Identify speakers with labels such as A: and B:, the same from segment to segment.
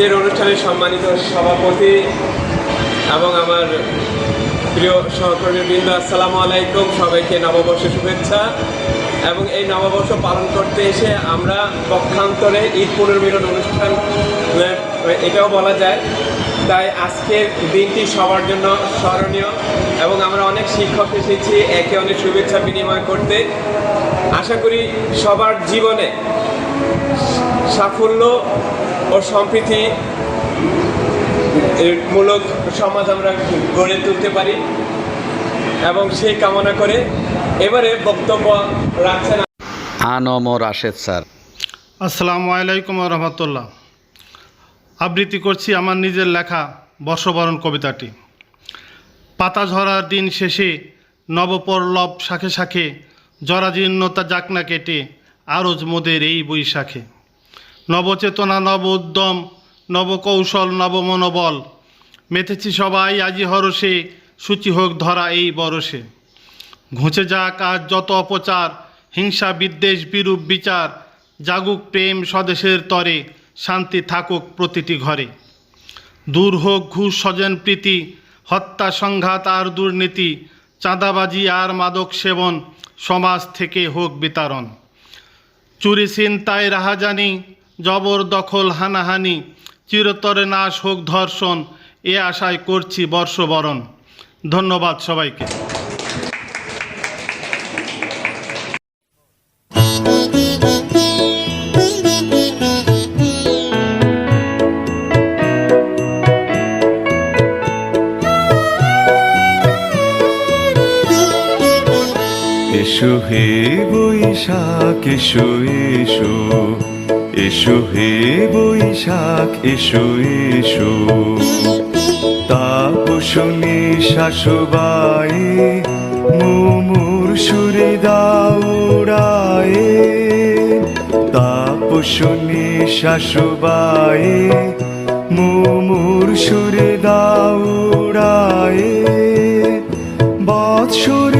A: আজকের অনুষ্ঠানের সম্মানিত সভাপতি এবং আমার প্রিয় সহকর্মী বৃন্দ আসসালামু আলাইকুম, সবাইকে নববর্ষ শুভেচ্ছা। এবং এই নববর্ষ পালন করতে এসে আমরা পক্ষান্তরে ঈদ পুনর্মিলন অনুষ্ঠান, এটাও বলা যায়। তাই আজকের দিনটি সবার জন্য স্মরণীয় এবং আমরা অনেক শিক্ষক এসেছি, একে অনেক শুভেচ্ছা বিনিময় করতে। আশা করি সবার জীবনে সাফল্য ও সম্প্রীতি মূলক সমাজ আমরা গড়ে তুলতে পারি এবং সেই কামনা করে এবারে বক্তব্য রাখছেন
B: আনম রাশেদ স্যার।
C: আসসালামু আলাইকুম রহমতুল্লাহ। আবৃত্তি করছি আমার নিজের লেখা বর্ষবরণ কবিতাটি। পাতা ঝরার দিন শেষে নবপল্লব শাখে শাখে জরাজীর্ণতা যাকনা কেটে আরজ মোদের এই বৈশাখে। নবচেতনা, নব উদ্যম নবকৌশল নবমনোবল মেতেছি সবাই আজি হরসে সূচি হোক ধরা এই বরসে ঘুঁচে যাক আজ যত অপচার, হিংসা, বিদ্বেষ, বিরূপ বিচার, জাগুক প্রেম স্বদেশের তরে, শান্তি থাকুক প্রতিটি ঘরে। দূর হোক ঘুষ স্বজন প্রীতি, হত্যা, সংঘাত আর দুর্নীতি, চাঁদাবাজি আর মাদক সেবন, সমাজ থেকে হোক বিতারণ চুরি ছিনতাই রাহাজানি, জবর দখল হানাহানি, চিরতরে নাশ হোক ধর্ষণ, এ আশায় করছি বর্ষবরণ। ধন্যবাদ সবাইকে।
D: এসো হে বৈশাখ, এসো এসো। এসো হে বৈশাখ, এসো এসো। তাপসনী শাশুবায়ে মুমুর সুরে দাউড়ায়ে তাপসনী শাশুবায়ে মুমুর সুরে দাউড়ায়ে বৎসরের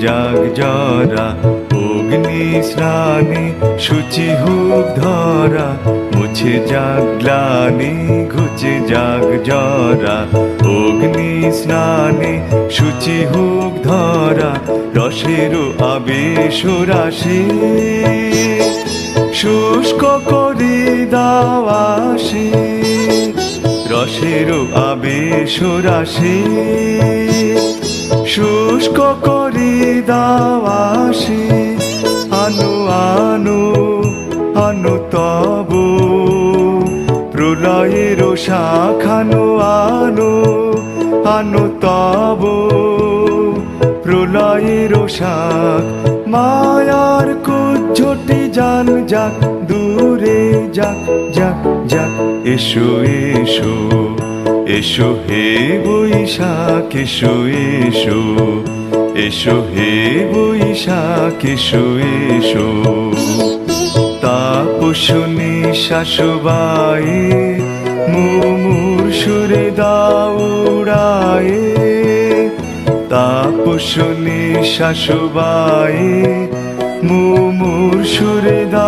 D: যাক জরা, অগ্নি স্নানে সূচি হুক ধরা, মুছে যাক গ্লানি, ঘুচে যাক জরা, অগ্নি স্নানে সূচি হুক ধরা, রসের আবেশ রাশি। শুষ্ক করি দাওয়াসি রসের আবেশ রাশি। শুষ্ক করি দাওয়াসি আনু আনু আনু তব। প্রলয়ের শাখানো, আনো, আনু তব। প্রলয়ের শাখ, মায়ার কুজ্জটি জান যাক, দূরে যাক যাক যাক, এসো এসো। এসো হে বৈশাখ, এসো এসো। এসো হে বৈশাখ, এসো এসো। তাপসনী শাশুবায়ে মুমুর সুরে দাউড়ায়ে তাপসনী শাশুবায়ে মুমুর সুরে দাউড়ায়ে